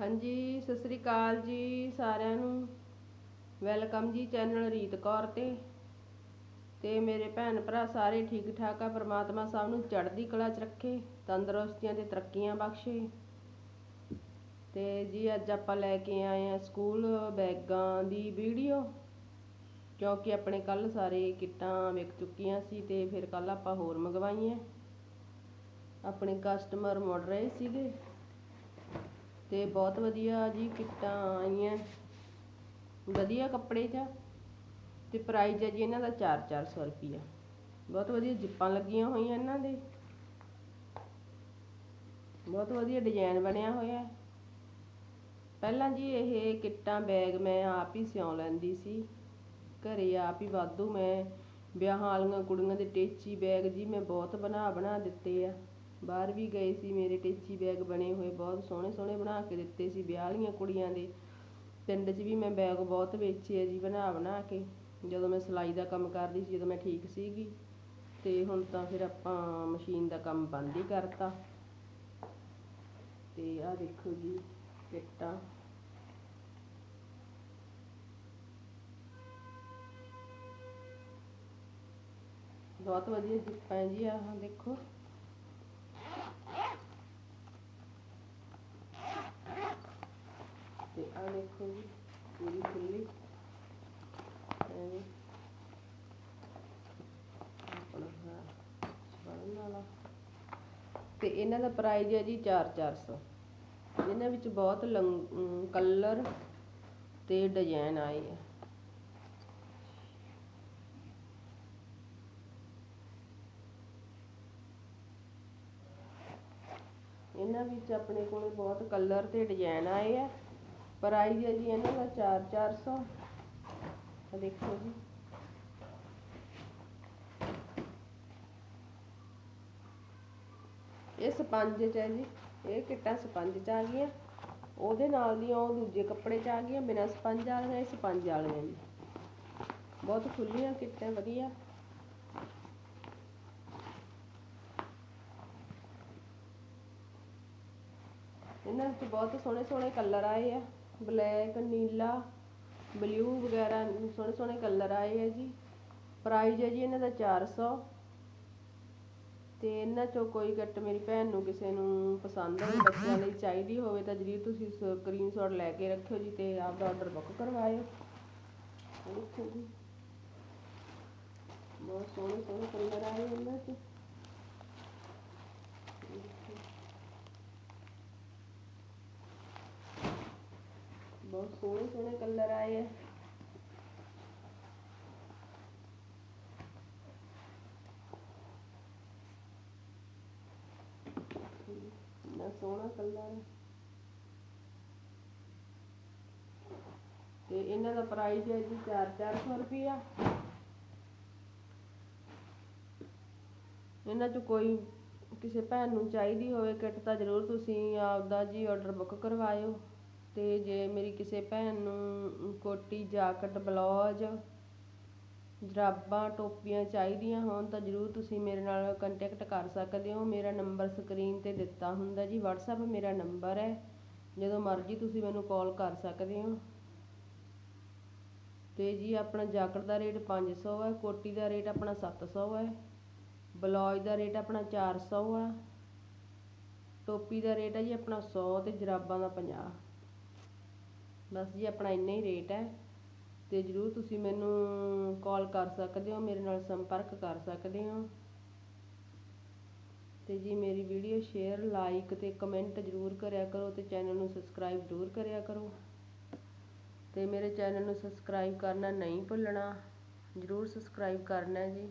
ਹਾਂਜੀ, ਸਤਿ ਸ੍ਰੀ ਅਕਾਲ ਜੀ ਸਾਰਿਆਂ ਨੂੰ। ਵੈਲਕਮ ਜੀ ਚੈਨਲ ਰੀਤ ਕੌਰ ਤੇ। ਤੇ ਮੇਰੇ ਭੈਣ ਭਰਾ ਸਾਰੇ ਠੀਕ ਠਾਕ ਆ, ਪ੍ਰਮਾਤਮਾ ਸਭ ਨੂੰ ਚੜ੍ਹਦੀ ਕਲਾ 'ਚ ਰੱਖੇ, ਤੰਦਰੁਸਤੀਆਂ ਤੇ ਤਰੱਕੀਆਂ ਬਖਸ਼ੇ। ਤੇ ਜੀ ਅੱਜ ਆਪਾਂ ਲੈ ਕੇ ਆਏ ਆ ਸਕੂਲ ਬੈਗਾਂ ਦੀ ਵੀਡੀਓ, ਕਿਉਂਕਿ ਆਪਣੇ ਕੱਲ ਸਾਰੇ ਕਿੱਟਾਂ ਵਿਕ ਚੁੱਕੀਆਂ ਸੀ ਤੇ ਫਿਰ ਕੱਲ ਆਪਾਂ ਹੋਰ ਮੰਗਵਾਈਆਂ। ਆਪਣੇ ਕਸਟਮਰ ਮੁੜ ਰਹੇ ਸੀਗੇ। ਤੇ ਬਹੁਤ ਵਧੀਆ ਜੀ ਕਿੱਟਾਂ ਆਈਆਂ। ਵਧੀਆ ਕੱਪੜੇ 'ਚ ਆ ਤੇ ਪ੍ਰਾਈਸ ਹੈ ਜੀ ਇਹਨਾਂ ਦਾ 4-400 ਰੁਪਈਆ। ਬਹੁਤ ਵਧੀਆ ਜਿੱਪਾਂ ਲੱਗੀਆਂ ਹੋਈਆਂ ਇਹਨਾਂ ਦੇ। ਬਹੁਤ ਵਧੀਆ ਡਿਜ਼ਾਈਨ ਬਣਿਆ ਹੋਇਆ। ਪਹਿਲਾਂ ਜੀ ਇਹ ਕਿੱਟਾਂ ਬੈਗ ਮੈਂ ਆਪ ਹੀ ਸਿਉਂ ਲੈਂਦੀ ਸੀ। ਘਰੇ ਆਪ ਹੀ ਵਾਧੂ ਮੈਂ ਵਿਆਹਾਂ ਵਾਲੀਆਂ ਕੁੜੀਆਂ ਦੇ ਟੇਚੀ ਬੈਗ ਜੀ ਮੈਂ ਬਹੁਤ ਬਣਾ ਬਣਾ ਦਿੱਤੇ ਆ। ਬਾਹਰ ਵੀ ਗਏ ਸੀ, ਮੇਰੇ ਟੇਚੀ ਬੈਗ ਬਣੇ ਹੋਏ ਬਹੁਤ ਸੋਹਣੇ ਸੋਹਣੇ ਬਣਾ ਕੇ ਦਿੱਤੇ ਸੀ ਵਿਆਹ ਵਾਲੀਆਂ ਕੁੜੀਆਂ ਦੇ। ਪਿੰਡ 'ਚ ਵੀ ਮੈਂ ਬੈਗ ਬਹੁਤ ਵੇਚੇ ਆ ਜੀ, ਬਣਾ ਬਣਾ ਕੇ। ਜਦੋਂ ਮੈਂ ਸਿਲਾਈ ਦਾ ਕੰਮ ਕਰਦੀ ਸੀ, ਜਦੋਂ ਮੈਂ ਠੀਕ ਸੀਗੀ, ਤੇ ਹੁਣ ਤਾਂ ਫਿਰ ਆਪਾਂ ਮਸ਼ੀਨ ਦਾ ਕੰਮ ਬੰਦ ਹੀ ਕਰਤਾ। ਤੇ ਆਹ ਦੇਖੋ ਜੀ ਕਿੱਟਾਂ ਬਹੁਤ ਵਧੀਆ ਜਿੱਪਾਂ ਜੀ ਆਹ, ਦੇਖੋ। ਤੇ ਆ ਦੇਖੋ ਜੀ, ਪੂਰੀ ਖੁੱਲੀ ਤੇ ਇਹਨਾਂ ਦਾ ਪ੍ਰਾਈਜ਼ ਹੈ ਜੀ 4-400 ਇਹਨਾਂ ਵਿੱਚ ਬਹੁਤ ਕਲਰ ਤੇ ਡਿਜ਼ਾਈਨ ਆਏ ਆ। ਇਹਨਾਂ ਵਿੱਚ ਆਪਣੇ ਕੋਲ ਬਹੁਤ ਕਲਰ ਤੇ ਡਿਜ਼ਾਈਨ ਆਏ ਆ। ਪ੍ਰਾਈਜ਼ ਹੈ ਜੀ ਇਹਨਾਂ ਦਾ 4-400 ਆ ਦੇਖੋ ਜੀ। ਇਹ ਸਪੰਜ ਚ ਹੈ ਜੀ। ਇਹ ਕਿੱਟਾਂ ਸਪੰਜ ਚ ਆ ਗਈਆਂ। ਉਹਦੇ ਨਾਲ ਦੀਆਂ ਉਹ ਦੂਜੇ ਕੱਪੜੇ ਚ ਆ ਗਈਆਂ। ਬਿਨਾਂ ਸਪੰਜ ਵਾਲੀਆਂ ਇਹ ਸਪੰਜ ਵਾਲੀਆਂ ਜੀ। ਬਹੁਤ ਖੁੱਲੀਆਂ ਕਿੱਟਾਂ, ਵਧੀਆ। ਇਹਨਾਂ ਵਿੱਚ ਬਹੁਤ ਸੋਹਣੇ ਸੋਹਣੇ ਕਲਰ ਆਏ ਆ। ਬਲੈਕ, ਨੀਲਾ, ਬਲੂ ਵਗੈਰਾ, ਸੋਹਣੇ ਸੋਹਣੇ ਕਲਰ ਆਏ ਆ ਜੀ। ਪ੍ਰਾਈਸ ਹੈ ਜੀ ਇਹਨਾਂ ਦਾ 400 ਤੇ ਇਹਨਾਂ ਚੋਂ ਕੋਈ ਕੱਟ ਮੇਰੀ ਭੈਣ ਨੂੰ ਕਿਸੇ ਨੂੰ ਪਸੰਦ ਹੋਵੇ ਬੱਚਿਆਂ ਲਈ ਚਾਹੀਦੀ ਹੋਵੇ ਤਾਂ ਜਰੂਰ ਤੁਸੀਂ ਸਕਰੀਨਸ਼ਾਟ ਲੈ ਕੇ ਰੱਖਿਓ ਜੀ ਤੇ ਆਪਦਾ ਆਰਡਰ ਬੁੱਕ ਕਰਵਾਇਓ। ਦੇਖੋ ਜੀ ਬਹੁਤ ਸੋਹਣੇ ਸੋਹਣੇ ਕਲਰ ਆਏ ਇਹਨਾਂ 'ਚ। ਬਹੁਤ ਸੋਹਣੇ ਸੋਹਣੇ ਕਲਰ ਆਏ ਆ। ਨਾ ਸੋਹਣਾ ਕਲਰ ਤੇ ਇਹਨਾਂ ਦਾ ਪ੍ਰਾਈਸ ਹੈ ਜੀ 4-400 ਰੁਪਇਆ। ਇਹਨਾਂ ਚ ਕੋਈ ਕਿਸੇ ਭੈਣ ਨੂੰ ਚਾਹੀਦੀ ਹੋਵੇ ਕਿਟ ਤਾਂ ਜ਼ਰੂਰ ਤੁਸੀਂ ਆਪਦਾ ਜੀ ਆਰਡਰ ਬੁੱਕ ਕਰਵਾਇਓ। ਅਤੇ ਜੇ ਮੇਰੀ ਕਿਸੇ ਭੈਣ ਨੂੰ ਕੋਟੀ, ਜਾਕਟ, ਬਲੌਜ, ਜਰਾਬਾਂ, ਟੋਪੀਆਂ ਚਾਹੀਦੀਆਂ ਹੋਣ ਤਾਂ ਜ਼ਰੂਰ ਤੁਸੀਂ ਮੇਰੇ ਨਾਲ ਕੰਟੈਕਟ ਕਰ ਸਕਦੇ ਹੋ। ਮੇਰਾ ਨੰਬਰ ਸਕਰੀਨ ਤੇ ਦਿੱਤਾ ਹੁੰਦਾ ਜੀ। ਵਟਸਐਪ ਮੇਰਾ ਨੰਬਰ ਹੈ। ਜਦੋਂ ਮਰਜ਼ੀ ਤੁਸੀਂ ਮੈਨੂੰ ਕਾਲ ਕਰ ਸਕਦੇ ਹੋ। ਅਤੇ ਜੀ ਆਪਣਾ ਜਾਕਟ ਦਾ ਰੇਟ ਪੰਜ ਸੌ ਹੈ, ਕੋਟੀ ਦਾ ਰੇਟ ਆਪਣਾ ਸੱਤ ਸੌ ਹੈ, ਬਲੌਜ ਦਾ ਰੇਟ ਆਪਣਾ ਚਾਰ ਸੌ ਆ ਟੋਪੀ ਦਾ ਰੇਟ ਹੈ ਜੀ ਆਪਣਾ ਸੌ ਅਤੇ ਜਰਾਬਾਂ ਦਾ 50 ਬਸ ਜੀ, ਆਪਣਾ ਇੰਨਾ ਹੀ ਰੇਟ ਹੈ। ਅਤੇ ਜਰੂਰ ਤੁਸੀਂ ਮੈਨੂੰ ਕਾਲ ਕਰ ਸਕਦੇ ਹੋ, ਮੇਰੇ ਨਾਲ ਸੰਪਰਕ ਕਰ ਸਕਦੇ ਹੋ। ਤੇ ਜੀ, ਮੇਰੀ ਵੀਡੀਓ ਸ਼ੇਅਰ ਲਾਈਕ ਤੇ ਕਮੈਂਟ ਜਰੂਰ ਕਰਿਆ ਕਰੋ ਤੇ ਚੈਨਲ ਨੂੰ ਸਬਸਕ੍ਰਾਈਬ ਜਰੂਰ ਕਰਿਆ ਕਰੋ। ਤੇ ਮੇਰੇ ਚੈਨਲ ਨੂੰ ਸਬਸਕ੍ਰਾਈਬ ਕਰਨਾ ਨਹੀਂ ਭੁੱਲਣਾ, ਜਰੂਰ ਸਬਸਕ੍ਰਾਈਬ ਕਰਨਾ ਜੀ।